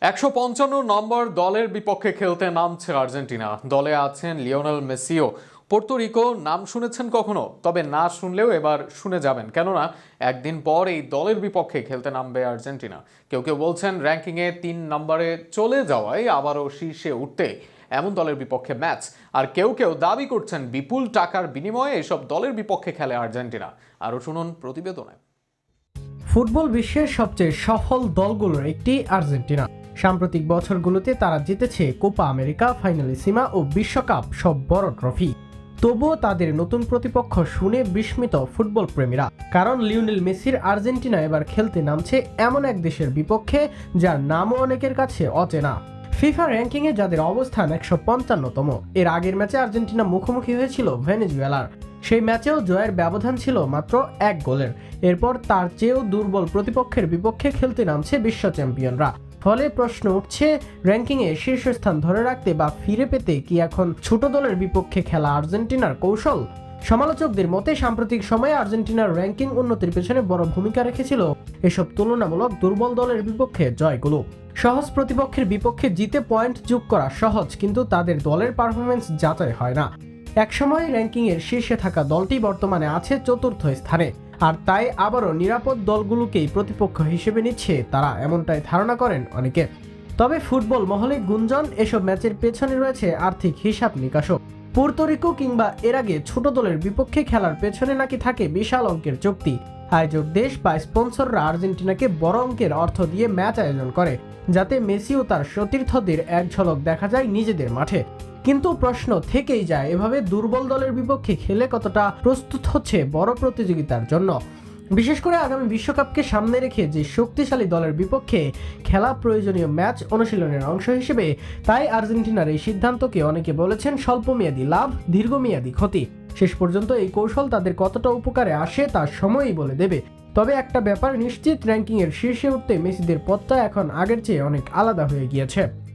একশো পঞ্চান্ন নম্বর দলের বিপক্ষে খেলতে নামছে আর্জেন্টিনা। দলে আছেন লিওনেল মেসিও। পোর্তোরিকো নাম শুনেছেন কখনো? তবে না শুনলেও এবার শুনে যাবেন। কেননা, একদিন পর এই দলের বিপক্ষে খেলতে নামবে আর্জেন্টিনা। কেউ কেউ বলছেন র্যাঙ্কিংয়ে তিন নম্বরে চলে যাওয়ায় আবারও শীর্ষে উঠতে এমন দলের বিপক্ষে ম্যাচ। আর কেউ কেউ দাবি করছেন বিপুল টাকার বিনিময়ে এসব দলের বিপক্ষে খেলে আর্জেন্টিনা। আরও শুনুন প্রতিবেদনে। ফুটবল বিশ্বের সবচেয়ে সফল দলগুলোর একটি আর্জেন্টিনা। সাম্প্রতিক বছরগুলোতে তারা জিতেছে কোপা আমেরিকা ফাইনালিসিমা ও বিশ্বকাপ, সব বড় ট্রফি। তবুও তাদের নতুন প্রতিপক্ষ শুনে বিস্মিত ফুটবল প্রেমীরা কারণ লিওনেল মেসির আর্জেন্টিনা এবার খেলতে নামছে এমন এক দেশের বিপক্ষে, যার নামও অনেকের কাছে অচেনা। ফিফা র্যাঙ্কিংয়ে যাদের অবস্থান একশো পঞ্চান্নতম, এর আগের ম্যাচে আর্জেন্টিনা মুখোমুখি হয়েছিল ভেনেজুয়েলার। সেই ম্যাচেও জয়ের ব্যবধান ছিল মাত্র এক গোলের। এরপর তার চেয়েও দুর্বল প্রতিপক্ষের বিপক্ষে খেলতে নামছে বিশ্ব চ্যাম্পিয়নরা। ফলে প্রশ্ন উঠছে র্যাঙ্কিংয়ে শীর্ষস্থান ধরে রাখতে বা ফিরে পেতে কি এখন ছোট দলের বিপক্ষে খেলা আর্জেন্টিনার কৌশল? সমালোচকদের মতে, সাম্প্রতিক সময়ে আর্জেন্টিনার র্যাঙ্কিং উন্নতির পেছনে বড় ভূমিকা রেখেছিল এসব তুলনামূলক দুর্বল দলের বিপক্ষে জয়গুলো। সহজ প্রতিপক্ষের বিপক্ষে জিতে পয়েন্ট যোগ করা সহজ, কিন্তু তাদের দলের পারফরমেন্স যাচাই হয় না। একসময় র্যাঙ্কিংয়ের শীর্ষে থাকা দলটি বর্তমানে আছে চতুর্থ স্থানে। আর তাই আবারও নিরাপদ দলগুলোকেই প্রতিপক্ষ হিসেবে নিচ্ছে তারা, এমনটাই ধারণা করেন অনেকে। তবে ফুটবল মহলে গুঞ্জন, এসব ম্যাচের পেছনে রয়েছে আর্থিক হিসাব নিকাশও। পুর্তরিকো কিংবা এর আগে ছোট দলের বিপক্ষে খেলার পেছনে নাকি থাকে বিশাল অঙ্কের চুক্তি। আয়োজক দেশ বা স্পন্সররা আর্জেন্টিনাকে বড় অঙ্কের অর্থ দিয়ে ম্যাচ আয়োজন করে, যাতে মেসি ও তার সতীর্থদের এক ঝলক দেখা যায় নিজেদের মাঠে। কিন্তু প্রশ্ন থেকেই যায়, এভাবে দুর্বল দলের বিপক্ষে খেলে কতটা প্রস্তুত হচ্ছে বড় প্রতিযোগিতার জন্য? বিশেষ করে আগামী বিশ্বকাপকে সামনে রেখে যে শক্তিশালী দলের বিপক্ষে খেলা প্রয়োজনীয় ম্যাচ অনুশীলনের অংশ হিসেবে, তাই আর্জেন্টিনার এই সিদ্ধান্তকে অনেকে বলেছেন স্বল্পমেয়াদী লাভ, দীর্ঘমেয়াদী ক্ষতি। শেষ পর্যন্ত এই কৌশল তাদের কতটা উপকারে আসে তা সময়ই বলে দেবে। তবে একটা ব্যাপার নিশ্চিত, র্যাঙ্কিংয়ের শীর্ষে উঠতে মেসিদের পথটা এখন আগের চেয়ে অনেক আলাদা হয়ে গিয়েছে।